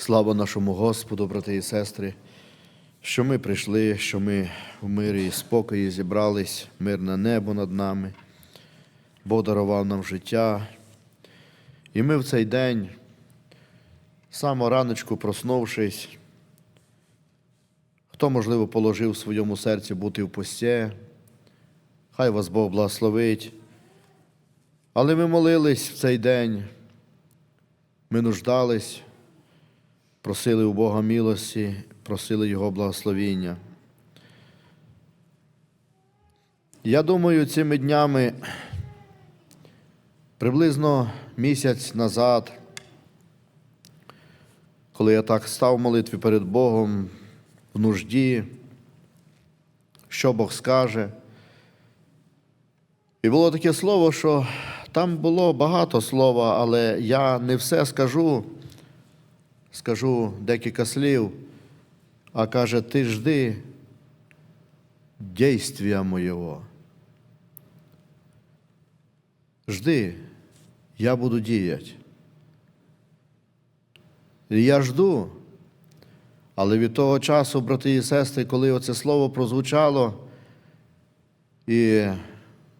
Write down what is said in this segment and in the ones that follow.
Слава нашому Господу, брати і сестри, що ми прийшли, що ми в мирі і спокої зібрались, мирне небо над нами. Бог дарував нам життя. І ми в цей день, само раночку проснувшись, хто, можливо, положив в своєму серці бути в пості, хай вас Бог благословить. Але ми молились в цей день, ми нуждались, просили у Бога милості, просили Його благословіння. Я думаю, цими днями, приблизно місяць назад, коли я так став в молитві перед Богом в нужді, що Бог скаже. І було таке слово, що там було багато слова, але я не все скажу, скажу декілька слів, а каже, ти жди дійствия моєго. Жди, я буду діяти. Я жду, але від того часу, брати і сестри, коли оце слово прозвучало, і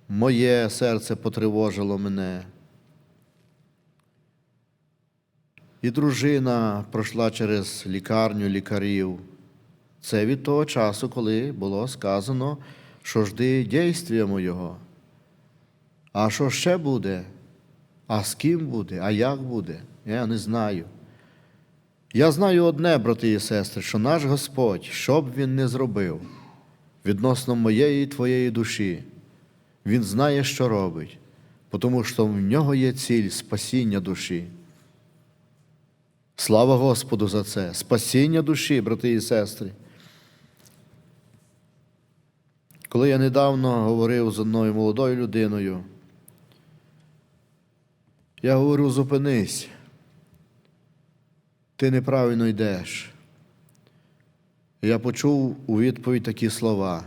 моє серце потривожило мене. І дружина пройшла через лікарню лікарів. Це від того часу, коли було сказано, що жди дійствия моєго. А що ще буде? А з ким буде? А як буде? Я не знаю. Я знаю одне, брати і сестри, що наш Господь, що б Він не зробив відносно моєї і твоєї душі, Він знає, що робить, тому що в нього є ціль спасіння душі. Слава Господу за це, спасіння душі, брати і сестри. Коли я недавно говорив з одною молодою людиною, я говорю, зупинись, ти неправильно йдеш. Я почув у відповідь такі слова.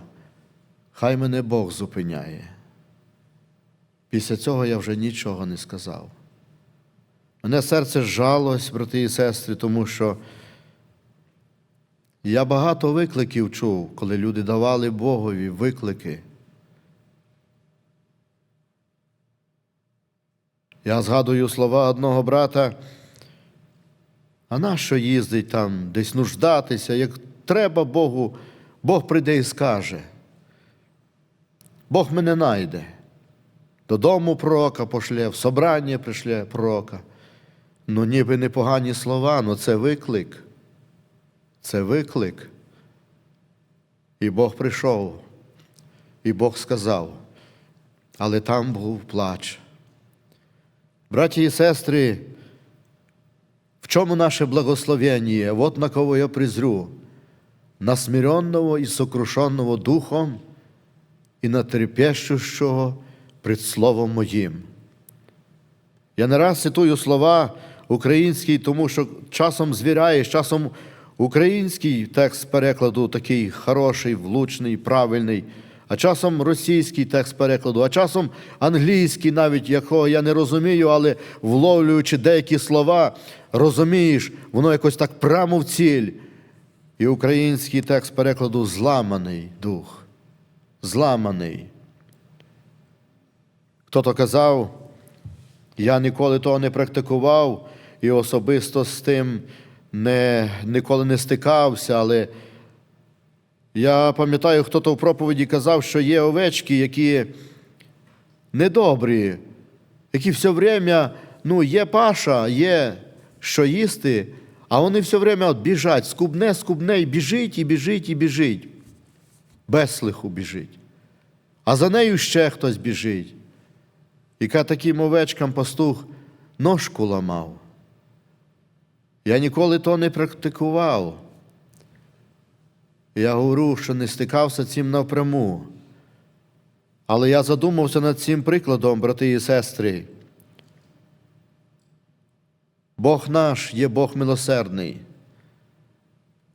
Хай мене Бог зупиняє. Після цього я вже нічого не сказав. Мене серце зжалось, брати і сестри, тому що я багато викликів чув, коли люди давали Богові виклики. Я згадую слова одного брата, а нащо їздить там десь нуждатися, як треба Богу, Бог прийде і скаже. Бог мене найде. Додому пророка пошле, в собрання пришле пророка. Ну, ніби непогані слова, але це виклик. Це виклик. І Бог прийшов, і Бог сказав, але там був плач. Браті і сестри, в чому наше благословення? Вот на кого я призрю, на смиренного і сокрушенного духом, і на трепещущого пред Словом Моїм. Я не раз цитую слова українські, тому що часом звіряєш, часом український текст перекладу такий хороший, влучний, правильний, а часом російський текст перекладу, а часом англійський, навіть якого я не розумію, але вловлюючи деякі слова, розумієш, воно якось так прямо в ціль. І український текст перекладу зламаний дух, зламаний. Хто-то казав, я ніколи того не практикував і особисто з тим не, ніколи не стикався, але я пам'ятаю, хто-то в проповіді казав, що є овечки, які недобрі, які все время, ну, є паша, є що їсти, а вони все время от біжать, скубне, скубне, і біжить, і біжить, і біжить. Без слиху біжить. А за нею ще хтось біжить. І ка таким овечкам пастух ножку ламав. Я ніколи то не практикував. Я говорю, що не стикався цим напряму. Але я задумався над цим прикладом, брати і сестри. Бог наш є Бог милосердний,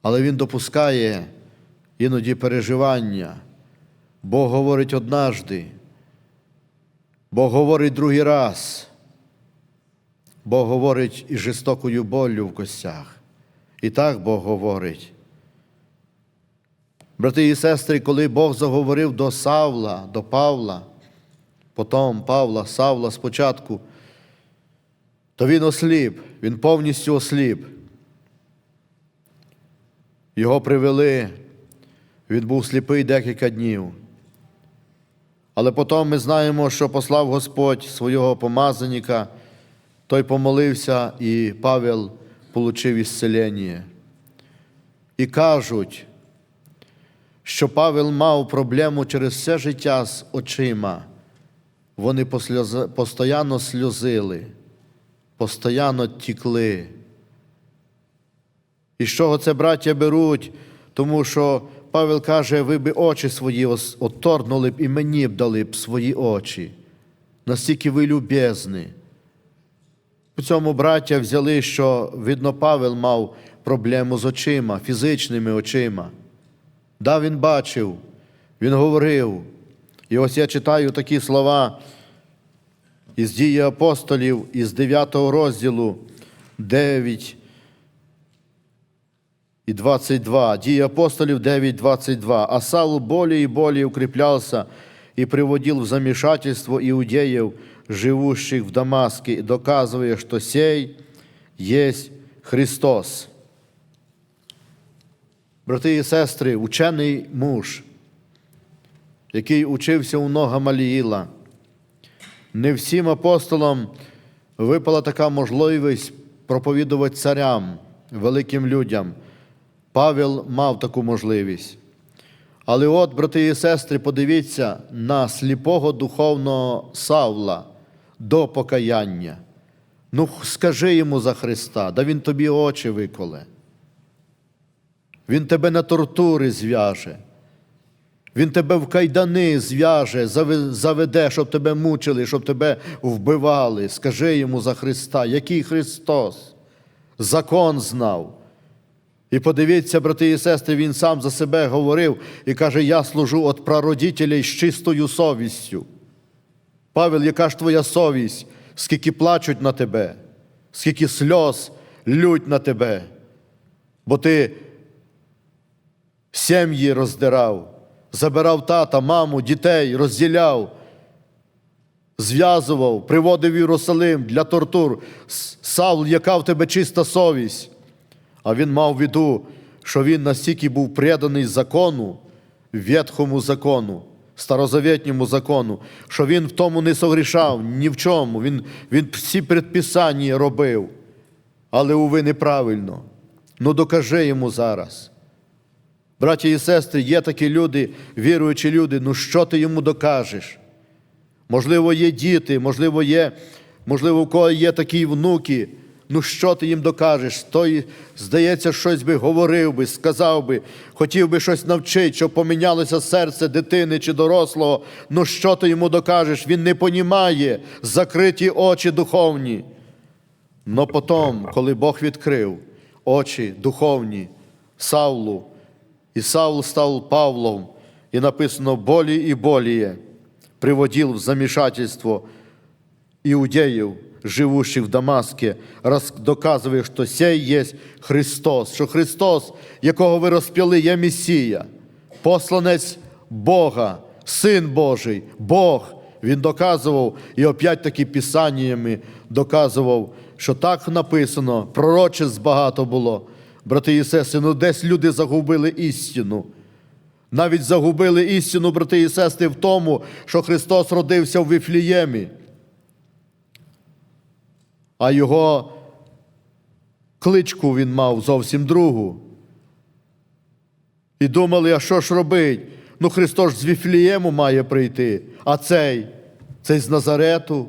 але Він допускає іноді переживання. Бог говорить однажди. Бог говорить другий раз. Бог говорить із жорстокою боллю в костях. І так Бог говорить. Брати і сестри, коли Бог заговорив до Савла, до Павла, потім Павла, Савла спочатку, то він осліп, він повністю осліп. Його привели, він був сліпий декілька днів. Але потім ми знаємо, що послав Господь свого помазаника, той помолився, і Павел отримав ісцелення. І кажуть, що Павел мав проблему через все життя з очима. Вони постійно сльозили, постійно тікли. І з чого це браття беруть? Тому що Павел каже, ви б очі свої отторгнули б і мені б дали б свої очі. Настільки ви любезні. У цьому браття взяли, що, видно, Павел мав проблему з очима, фізичними очима. Да, він бачив, він говорив. І ось я читаю такі слова із дії апостолів, із 9 розділу 9 и 22. Дії апостолів 9, 22. А Савл более и более укреплялся и приводил в замешательство иудеев, живущих в Дамаске, доказывая, что сей есть Христос. Брати і сестри, учений муж, який учився у нога Маліїла, не всім апостолам випала така можливість проповідувати царям, великим людям. Павел мав таку можливість. Але от, брати і сестри, подивіться на сліпого духовного Савла до покаяння. Ну, скажи йому за Христа, да він тобі очі виколе. Він тебе на тортури зв'яже. Він тебе в кайдани зв'яже, заведе, щоб тебе мучили, щоб тебе вбивали. Скажи йому за Христа, який Христос? Закон знав. І подивіться, брати і сестри, він сам за себе говорив і каже: Я служу від прародителей з чистою совістю. Павел, яка ж твоя совість, скільки плачуть на тебе, скільки сльоз лють на тебе, бо ти сім'ї роздирав, забирав тата, маму, дітей, розділяв, зв'язував, приводив Єрусалим для тортур. Савл, яка в тебе чиста совість. А він мав в виду, що він настільки був преданий закону, ветхому закону, старозавітньому закону, що він в тому не согрішав ні в чому. Він, він всі предписання робив, але, уви, неправильно. Ну докажи йому зараз. Браті і сестри, є такі люди, віруючі люди, ну що ти йому докажеш? Можливо, є діти, можливо, є, можливо, у кого є такі внуки. Ну що ти їм докажеш? Той, здається, щось би говорив би, сказав би, хотів би щось навчити, щоб помінялося серце дитини чи дорослого. Ну що ти йому докажеш? Він не понімає закриті очі духовні. Но потім, коли Бог відкрив очі духовні Савлу, і Савл став Павлом, і написано болі і боліє, приводил в замішательство иудеев, живущих в Дамаске, доказує, що сей є Христос, що Христос, якого ви розп'яли, є Месія, посланець Бога, Син Божий, Бог. Він доказував і опять таки писаннями доказував, що так написано, пророчець багато було. Брати і сестри, ну десь люди загубили істину. Навіть загубили істину, брати і сестри, в тому, що Христос родився в Віфліємі, а його кличку він мав зовсім другу. І думали, а що ж робить? Ну Христос з Віфлієму має прийти, а цей, цей з Назарету.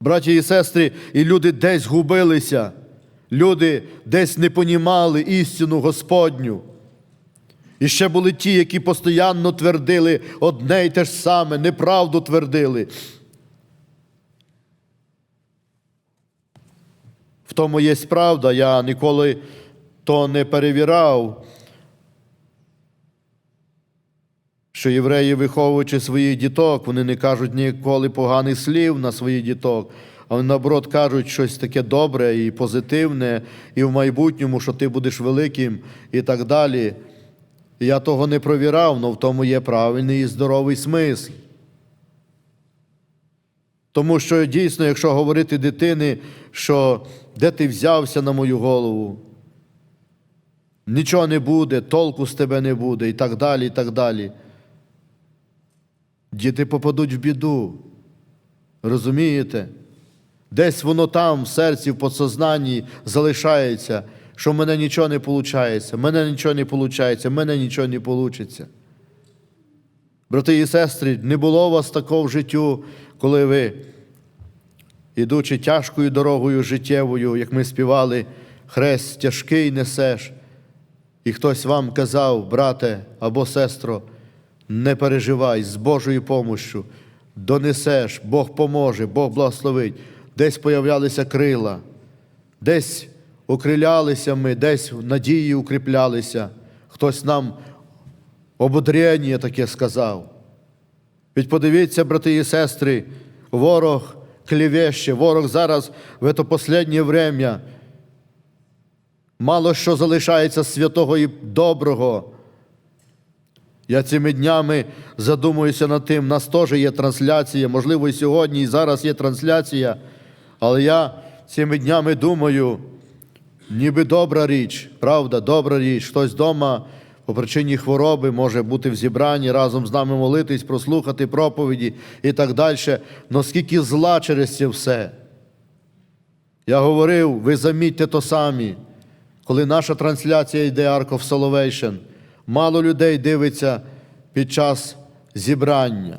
Браті і сестри, і люди десь губилися, люди десь не понімали істину Господню. І ще були ті, які постійно твердили одне й те ж саме, неправду твердили. Тому є правда, я ніколи то не перевірав, що євреї, виховуючи своїх діток, вони не кажуть ніколи поганих слів на своїх діток. а вони наоборот кажуть щось таке добре і позитивне, і в майбутньому, що ти будеш великим і так далі. Я того не провірав, але в тому є правильний і здоровий смисл. Тому що дійсно, якщо говорити дитини, що де ти взявся на мою голову, нічого не буде, толку з тебе не буде, і так далі, і так далі. Діти попадуть в біду. Розумієте? Десь воно там, в серці, в подсознанні залишається, що в мене нічого не виходить, в мене нічого не виходить, в мене нічого не вийде. Брати і сестри, не було у вас такого в життю, коли ви, ідучи тяжкою дорогою життєвою, як ми співали, хрест тяжкий несеш, і хтось вам казав, брате або сестро, не переживай з Божою помощю, донесеш, Бог поможе, Бог благословить. Десь появлялися крила, десь укрилялися ми, десь надії укріплялися. Хтось нам ободрення таке сказав. Ведь подивіться, брати і сестри, ворог клівеще, ворог зараз в це останнє время. Мало що залишається святого і доброго. Я цими днями задумуюся над тим, у нас теж є трансляція, можливо, і сьогодні, і зараз є трансляція, але я цими днями думаю, ніби добра річ, правда, добра річ. Хтось вдома по причині хвороби може бути в зібранні, разом з нами молитись, прослухати проповіді і так далі. Но скільки зла через це все. Я говорив, ви замітьте то самі, коли наша трансляція йде of Salvation, мало людей дивиться під час зібрання.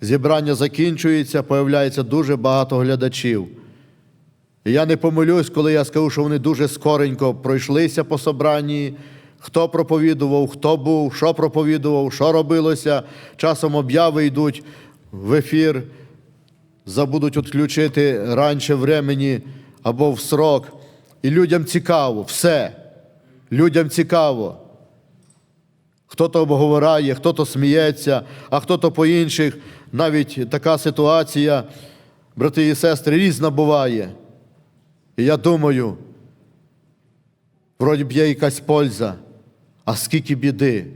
Зібрання закінчується, появляється дуже багато глядачів. І я не помилюсь, коли я скажу, що вони дуже скоренько пройшлися по собранні, хто проповідував, хто був, що проповідував, що робилося. Часом обяви йдуть в ефір, забудуть відключити раніше времені або в срок. І людям цікаво, все. Людям цікаво. Хто-то обговорає, хто-то сміється, а хто-то по інших. Навіть така ситуація, брати і сестри, різна буває. І я думаю, вроді б є якась польза, а скільки біди,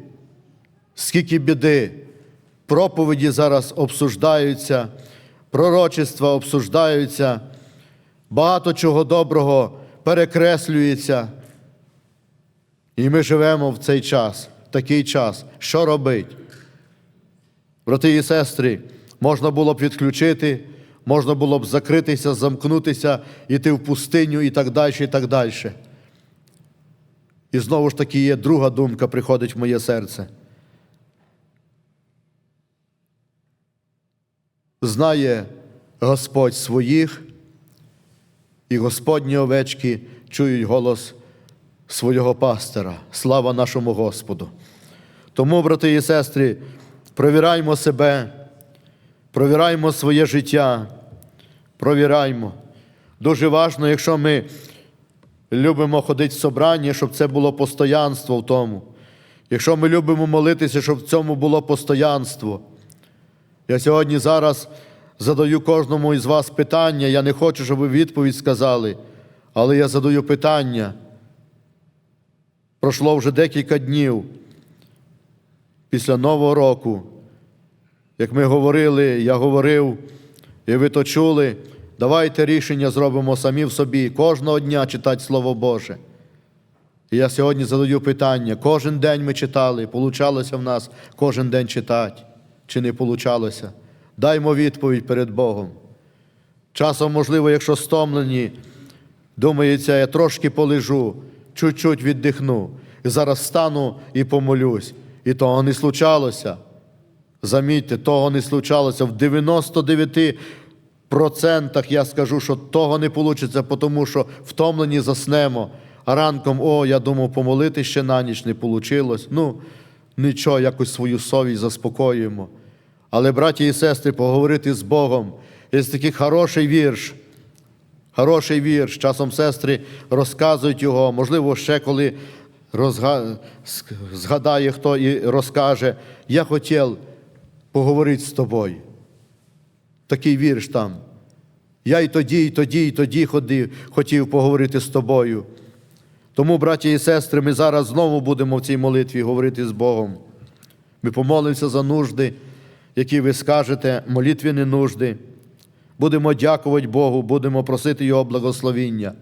скільки біди. Проповіді зараз обсуждаються, пророчества обсуждаються, багато чого доброго перекреслюється. І ми живемо в цей час, в такий час. Що робить? Брати і сестри, можна було б відключити, можна було б закритися, замкнутися, йти в пустиню і так далі, і так далі. І знову ж таки є друга думка, приходить в моє серце. Знає Господь своїх, і Господні овечки чують голос свого пастора. Слава нашому Господу. Тому, брати і сестри, провіраймо себе, провіраймо своє життя, провіраймо. Дуже важливо, якщо ми любимо ходити в собрання, щоб це було постоянство в тому. Якщо ми любимо молитися, щоб в цьому було постоянство. Я сьогодні зараз задаю кожному із вас питання. Я не хочу, щоб ви відповідь сказали, але я задаю питання. Пройшло вже декілька днів після Нового року. Як ми говорили, я говорив, і ви то чули, давайте рішення зробимо самі в собі, кожного дня читати Слово Боже. І я сьогодні задаю питання: кожен день ми читали, получалося в нас кожен день читати, чи не получалося? Даймо відповідь перед Богом. Часом, можливо, якщо стомлені, думається, я трошки полежу, чуть-чуть віддихну, і зараз встану і помолюсь. І того не случалося. Замітьте, того не случалося. В 99% я скажу, що того не вийде, тому що втомлені заснемо. А ранком, о, я думав, помолити ще на ніч не вийшло. Ну, нічого, якось свою совість заспокоюємо. Але, браті і сестри, поговорити з Богом. Є такий хороший вірш. Хороший вірш. Часом сестри розказують його, можливо, ще коли розга... згадає хто і розкаже, я хотів поговорити з тобою. Такий вірш там. Я і тоді, і тоді, і тоді ходив, хотів поговорити з тобою. Тому, браті і сестри, ми зараз знову будемо в цій молитві говорити з Богом. Ми помолимося за нужди, які ви скажете, молитвені нужди. Будемо дякувати Богу, будемо просити Його благословіння.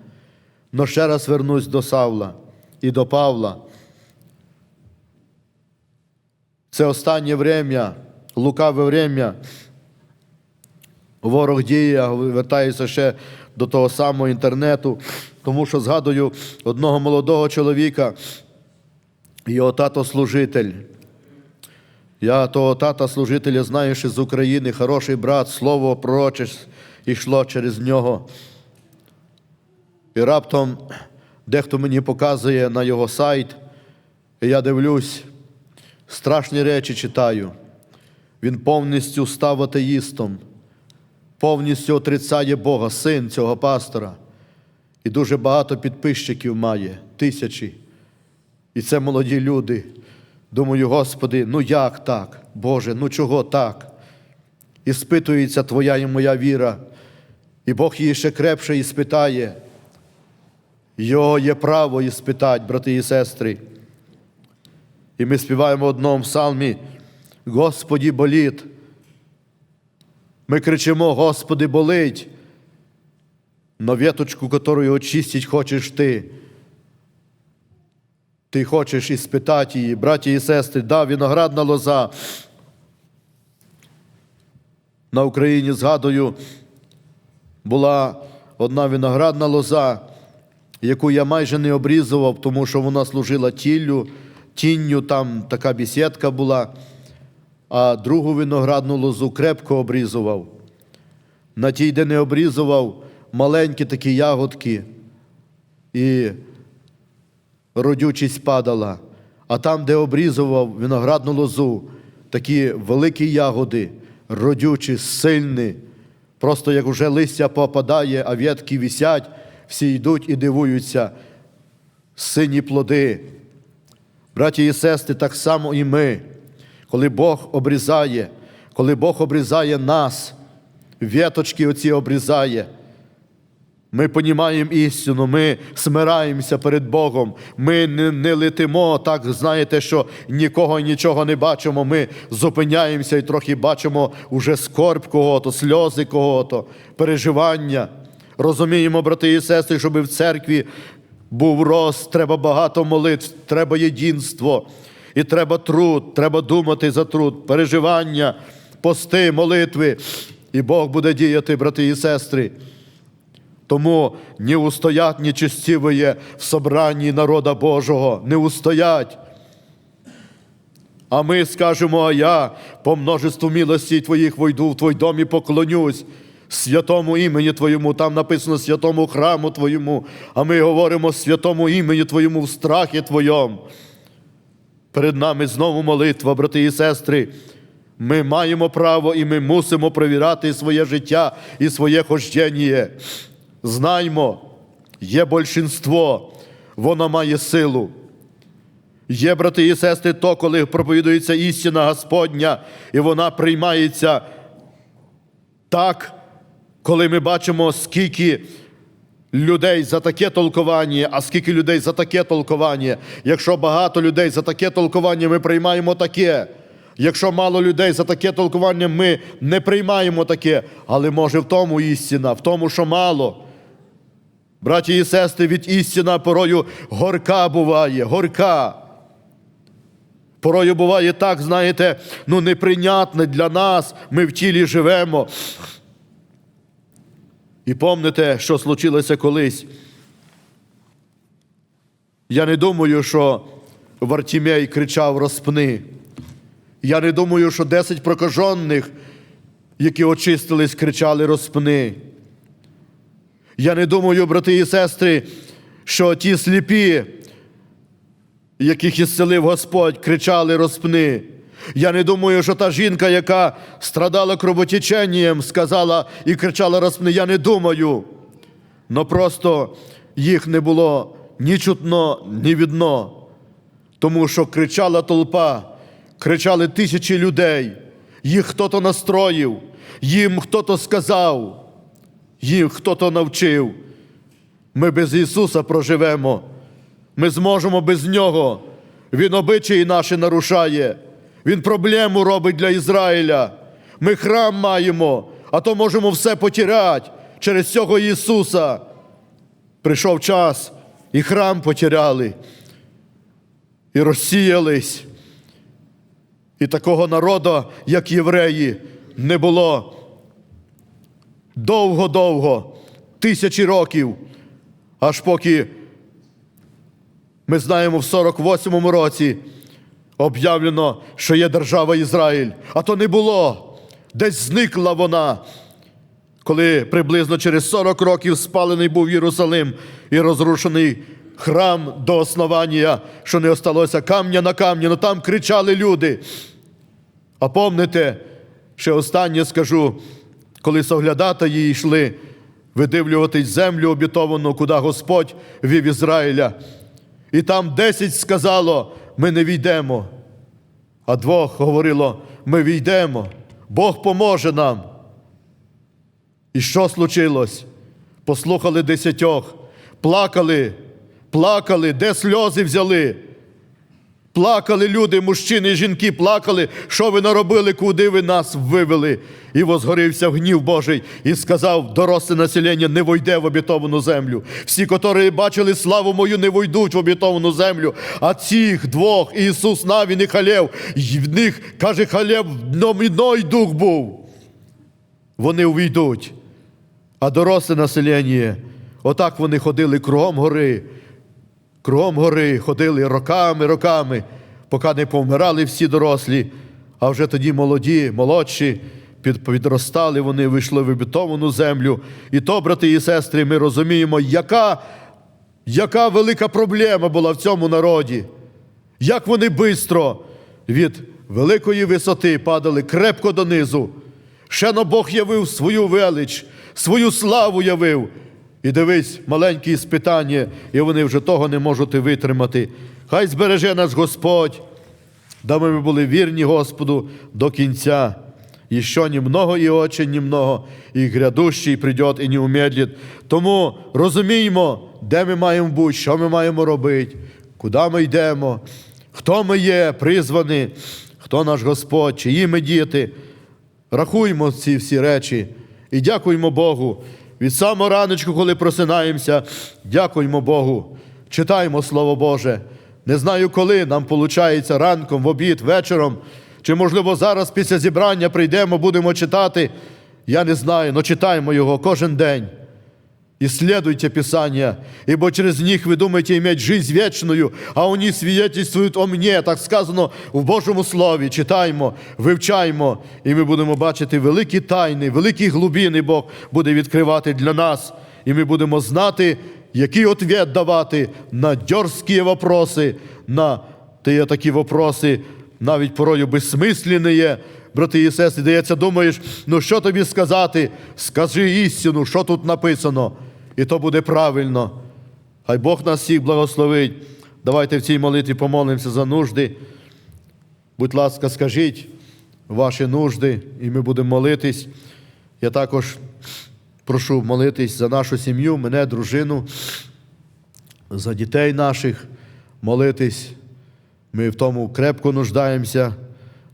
Но ще раз вернусь до Савла і до Павла. Це останнє время, лукаве время. Ворог діє, я вертаюся ще до того самого інтернету, тому що згадую одного молодого чоловіка, його тато служитель. Я того тата служителя знаю, що з України хороший брат, слово пророче йшло через нього. І раптом дехто мені показує на його сайт, і я дивлюсь, страшні речі читаю. Він повністю став атеїстом, повністю отрицає Бога, син цього пастора. І дуже багато підписчиків має, тисячі. І це молоді люди. Думаю, Господи, ну як так? Боже, ну чого так? І спитується Твоя і моя віра, і Бог її ще крепше і спитає. Його є право і спитати, брати і сестри. І ми співаємо в одному псалмі, Господі боліт. Ми кричимо, Господи, болить. Но веточку, которую очистить хочеш ти. Ти хочеш і спитати її, браті і сестри, да, виноградна лоза. На Україні, згадую, була одна виноградна лоза, яку я майже не обрізував, тому що вона служила тіллю, тінню, там така бісідка була, а другу виноградну лозу крепко обрізував. На тій, де не обрізував, маленькі такі ягодки, і родючість падала. А там, де обрізував виноградну лозу, такі великі ягоди, родючі, сильні, просто як вже листя попадає, а ветки висять, всі йдуть і дивуються. Сині плоди. Браті і сестри, так само і ми, коли Бог обрізає, коли Бог обрізає нас, веточки оці обрізає. Ми понімаємо істину, ми смираємося перед Богом. Ми не, не летимо так, знаєте, що нікого нічого не бачимо. Ми зупиняємося і трохи бачимо уже скорб кого-то, сльози кого-то, переживання. Розуміємо, брати і сестри, щоб в церкві був рост, треба багато молитв, треба єдинство, і треба труд, треба думати за труд, переживання, пости, молитви. І Бог буде діяти, брати і сестри. Тому не устоять нечестивые в собранні народа Божого, не устоять. А ми скажемо, а я по множеству милостей Твоїх войду в Твой дом і поклонюсь святому імені Твоєму, там написано святому храму Твоєму, а ми говоримо святому імені Твоєму в страхі Твоєму. Перед нами знову молитва, брати і сестри. Ми маємо право і ми мусимо провіряти своє життя і своє хождення. Знаймо, є большинство, воно має силу. Є, брати і сестри, то, коли проповідується істина Господня, і вона приймається так, коли ми бачимо, скільки людей за таке толкування, а скільки людей за таке толкування. Якщо багато людей за таке толкування, ми приймаємо таке. Якщо мало людей за таке толкування, ми не приймаємо таке. Але може в тому істина, в тому, що мало. Браті і сестри, від істина порою горка буває, горка. Порою буває так, знаєте, ну неприйнятне для нас, ми в тілі живемо. І помните, що случилося колись. Я не думаю, що Вартімей кричав розпни. Я не думаю, що 10 прокажених, які очистились, кричали розпни. Я не думаю, брати і сестри, що ті сліпі, яких ісцелив Господь, кричали розпни. Я не думаю, що та жінка, яка страдала кровотеченням, сказала і кричала розпни. Я не думаю. Но просто їх не було ні чутно, ні видно. Тому що кричала толпа, кричали тисячі людей, їх хто-то настроїв, їм хто-то сказав. їх хто-то навчив. Ми без Ісуса проживемо. Ми зможемо без Нього. Він обичаї наші нарушає. Він проблему робить для Ізраїля. Ми храм маємо, а то можемо все потіряти через цього Ісуса. Прийшов час, і храм потеряли, і розсіялись. І такого народу, як євреї, не було довго-довго, тисячі років, аж поки ми знаємо в 48-му році об'явлено, що є держава Ізраїль, а то не було. Десь зникла вона, коли приблизно через 40 років спалений був Єрусалим і розрушений храм до основання, що не осталося камня на камні, ну там кричали люди. А помните, ще останнє скажу, коли соглядатаї йшли видивлюватись землю обітовану, куди Господь вів Ізраїля. І там десять сказало, ми не війдемо. А двох говорило, ми війдемо, Бог поможе нам. І що случилось? Послухали десятьох, плакали, плакали, де сльози взяли. Плакали люди, мужчини і жінки, плакали, що ви наробили, куди ви нас вивели. І возгорівся гнів Божий і сказав, доросле населення не войде в обітовану землю. Всі, котрі бачили славу мою, не войдуть в обітовану землю. А цих двох, Ісус Навін і Халев, і в них, каже Халев, номіной дух був. Вони увійдуть. А доросле населення, отак вони ходили кругом гори, кругом гори ходили роками, роками, поки не повмирали всі дорослі, а вже тоді молоді, молодші, підростали, вони вийшли в обітовану землю. І то, брати і сестри, ми розуміємо, яка, яка велика проблема була в цьому народі. Як вони бистро від великої висоти падали крепко донизу. Ще но Бог явив свою велич, свою славу явив. І дивись, маленькі спитання, і вони вже того не можуть витримати. Хай збереже нас Господь, даби ми були вірні Господу до кінця. Еще немного і очень немного, і грядущий придет і не умедлит. Тому розуміємо, де ми маємо бути, що ми маємо робити, куди ми йдемо, хто ми є, призвані, хто наш Господь, чиї ми діти. Рахуємо ці всі речі і дякуємо Богу. Від самого раночку, коли просинаємося, дякуємо Богу. Читаємо Слово Боже. Не знаю, коли нам виходить ранком, в обід, вечором, чи, можливо, зараз після зібрання прийдемо, будемо читати. Я не знаю, але читаємо його кожен день. Исследуйте Писания, ибо через них вы думаете иметь жизнь вечную, а они свидетельствуют о мне, так сказано в Божому Слові. Читаємо, вивчаємо, і ми будемо бачити великі тайни, великі глибини Бог буде відкривати для нас. І ми будемо знати, який ответ давати на дерзкі вопроси, на ті такі вопроси, навіть порою безсмисленні, брати і сестри, дається, думаєш, ну що тобі сказати? Скажи істину, що тут написано, і то буде правильно. Хай Бог нас всіх благословить. Давайте в цій молитві помолимося за нужди. Будь ласка, скажіть ваші нужди, і ми будемо молитись. Я також прошу молитись за нашу сім'ю, мене, дружину, за дітей наших, молитись. Ми в тому крепко нуждаємося.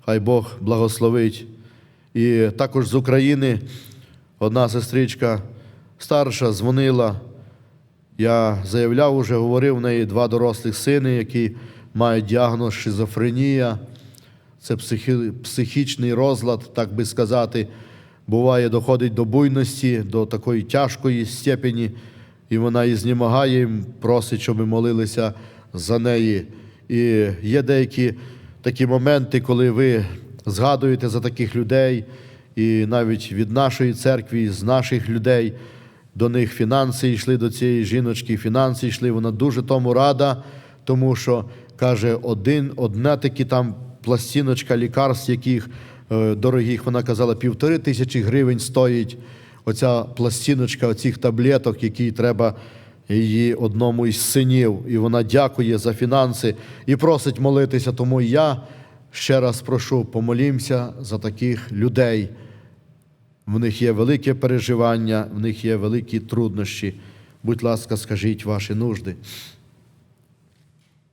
Хай Бог благословить. І також з України одна сестричка старша дзвонила. Я заявляв, уже говорив в неї два дорослих сини, які мають діагноз шизофренія. Це психі- психічний розлад, так би сказати. Буває, доходить до буйності, до такої тяжкої степені, і вона і знемагає, і просить, щоб ми молилися за неї. І є деякі такі моменти, коли ви згадуєте за таких людей, і навіть від нашої церкви, з наших людей, до них фінанси йшли до цієї жіночки, фінанси йшли. Вона дуже тому рада, тому що каже, один, одна такі там пластиночка лікарств, яких е, дорогих, вона казала, півтори тисячі гривень стоїть оця пластиночка оцих таблеток, які треба її одному із синів. І вона дякує за фінанси і просить молитися. Тому я ще раз прошу, помолімося за таких людей. В них є велике переживання, в них є великі труднощі. Будь ласка, скажіть ваші нужди.